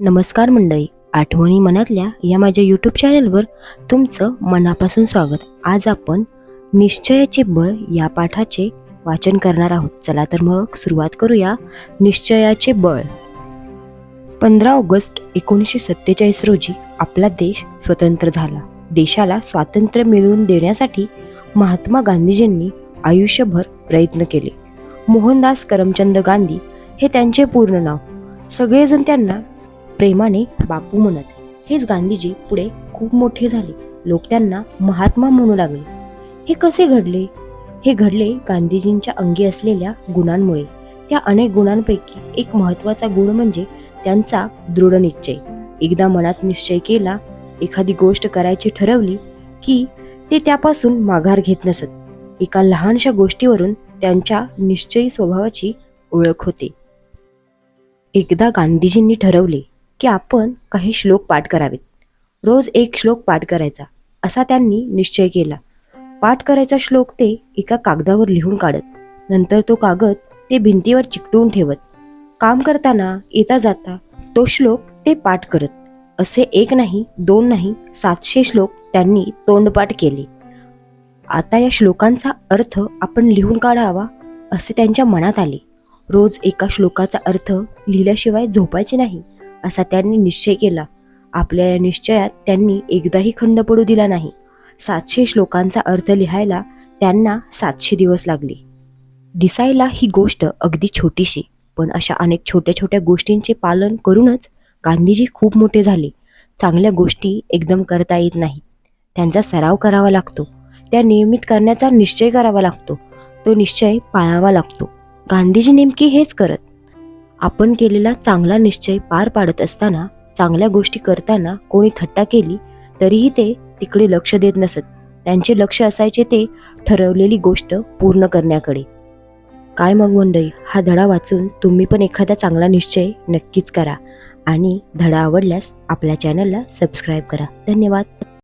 नमस्कार मंडळी आठवणी मनातल्या या माझ्या यूट्यूब चॅनलवर तुमचं मनापासून स्वागत. आज आपण निश्चयाचे बळ या पाठाचे वाचन करणार आहोत. चला तर मग सुरुवात करूया निश्चयाचे बळ. पंधरा ऑगस्ट एकोणीसशे सत्तेचाळीस रोजी आपला देश स्वतंत्र झाला. देशाला स्वातंत्र्य मिळवून देण्यासाठी महात्मा गांधीजींनी आयुष्यभर प्रयत्न केले. मोहनदास करमचंद गांधी हे त्यांचे पूर्ण नाव. सगळेजण त्यांना प्रेमाने बापू म्हणत हेच गांधीजी पुढे खूप मोठे झाले. लोक त्यांना महात्मा म्हणू लागले. हे कसे घडले? हे घडले गांधीजींच्या अंगी असलेल्या गुणांमुळे. त्या अनेक गुणांपैकी एक महत्त्वाचा गुण म्हणजे त्यांचा दृढ निश्चय. एकदा मनात निश्चय केला एखादी गोष्ट करायची ठरवली की ते त्यापासून माघार घेत नसत. एका लहानशा गोष्टीवरून त्यांच्या निश्चयी स्वभावाची ओळख होते. एकदा गांधीजींनी ठरवले की आपण काही श्लोक पाठ करावेत. रोज एक श्लोक पाठ करायचा असा त्यांनी निश्चय केला. पाठ करायचा श्लोक ते एका कागदावर लिहून काढत नंतर तो कागद ते भिंतीवर चिकटवून ठेवत. काम करताना येता जाता तो श्लोक ते पाठ करत. असे एक नाही दोन नाही सातशे श्लोक त्यांनी तोंडपाठ केले. आता या श्लोकांचा अर्थ आपण लिहून काढावा असे त्यांच्या मनात आले. रोज एका श्लोकाचा अर्थ लिहिल्याशिवाय झोपायचे नाही. असा त्यांनी निश्चय केला. आपल्या या निश्चयात त्यांनी एकदाही खंड पडू दिला नाही. सातशे श्लोकांचा अर्थ लिहायला त्यांना सातशे दिवस लागले. दिसायला ही गोष्ट अगदी छोटीशी पण अशा अनेक छोट्या छोट्या गोष्टींचे पालन करूनच गांधीजी खूप मोठे झाले. चांगल्या गोष्टी एकदम करता येत नाही. त्यांचा सराव करावा लागतो. त्या नियमित करण्याचा निश्चय करावा लागतो. तो निश्चय पाळावा लागतो. गांधीजी नेमकी हेच करत आपण केलेला चांगला निश्चय पार पाडत असताना चांगल्या गोष्टी करताना कोणी थट्टा केली तरीही ते तिकडे लक्ष देत नसत. त्यांचे लक्ष असायचे ते ठरवलेली गोष्ट पूर्ण करण्याकडे. काय मग मंडळी हा धडा वाचून तुम्ही पण एखादा चांगला निश्चय नक्कीच करा आणि धडा आवडल्यास आपल्या चॅनलला सबस्क्राईब करा. धन्यवाद.